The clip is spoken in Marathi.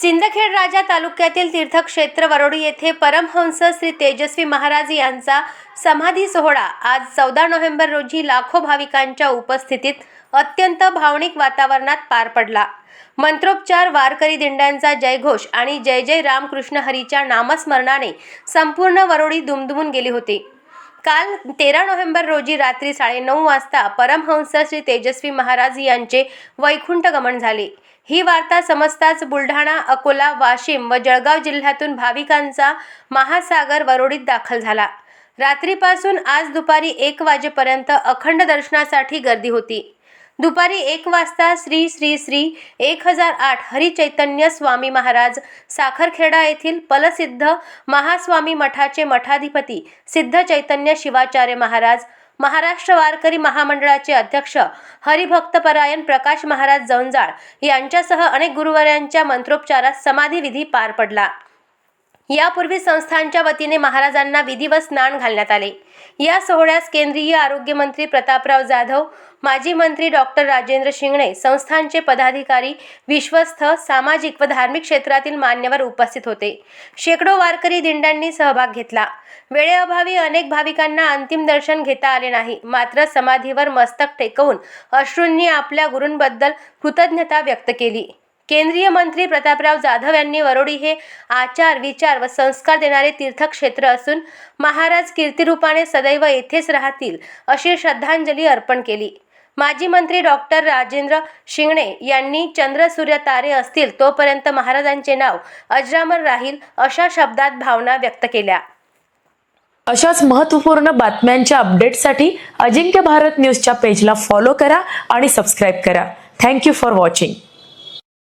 सिंदखेड राजा तालुक्यातील तीर्थक्षेत्र वरोडी येथे परमहंस श्री तेजस्वी महाराज यांचा समाधी सोहळा आज चौदा नोव्हेंबर रोजी लाखो भाविकांच्या उपस्थितीत अत्यंत भावनिक वातावरणात पार पडला. मंत्रोपचार वारकरी दिंड्यांचा जयघोष आणि जय जय रामकृष्ण हरीच्या नामस्मरणाने संपूर्ण वरोडी दुमदुमून गेली होती. काल तेरा नोव्हेंबर रोजी रात्री साडेनऊ वाजता परमहंस श्री तेजस्वी महाराज यांचे वैकुंठ गमन झाले. ही वार्ता समजताच बुलढाणा अकोला वाशिम व जळगाव जिल्ह्यातून भाविकांचा महासागर वरोडीत दाखल झाला. रात्रीपासून आज दुपारी एक वाजेपर्यंत अखंड दर्शनासाठी गर्दी होती. दुपारी एक वाजता श्री श्री श्री एक हजार आठ हरिचैतन्य स्वामी महाराज साखरखेडा येथील पलसिद्ध महास्वामी मठाचे मठाधिपती सिद्ध चैतन्य शिवाचार्य महाराज महाराष्ट्र वारकरी महामंडळाचे अध्यक्ष हरिभक्तपरायण प्रकाश महाराज जवंजाळ यांच्यासह अनेक गुरुवारांच्या मंत्रोपचारात समाधीविधी पार पडला. यापूर्वी संस्थांच्या वतीने महाराजांना विधिवत स्नान घालण्यात आले. या सोहळ्यास केंद्रीय आरोग्यमंत्री प्रतापराव जाधव माजी मंत्री डॉक्टर राजेंद्र शिंगणे संस्थांचे पदाधिकारी विश्वस्त सामाजिक व धार्मिक क्षेत्रातील मान्यवर उपस्थित होते. शेकडो वारकरी दिंड्यांनी सहभाग घेतला. वेळेअभावी अनेक भाविकांना अंतिम दर्शन घेता आले नाही. मात्र समाधीवर मस्तक टेकवून अश्रूंनी आपल्या गुरूंबद्दल कृतज्ञता व्यक्त केली. केंद्रीय मंत्री प्रतापराव जाधव यांनी वरोडी हे आचार विचार व संस्कार देणारे तीर्थक्षेत्र असून महाराज कीर्तिरूपाने सदैव येथेच राहतील अशी श्रद्धांजली अर्पण केली. माजी मंत्री डॉक्टर राजेंद्र शिंगणे यांनी चंद्र सूर्य तारे असतील तोपर्यंत महाराजांचे नाव अजरामर राहील अशा शब्दात भावना व्यक्त केल्या. अशाच महत्त्वपूर्ण बातम्यांच्या अपडेटसाठी अजिंक्य भारत न्यूजच्या पेजला फॉलो करा आणि सबस्क्राईब करा. Thank you for watching.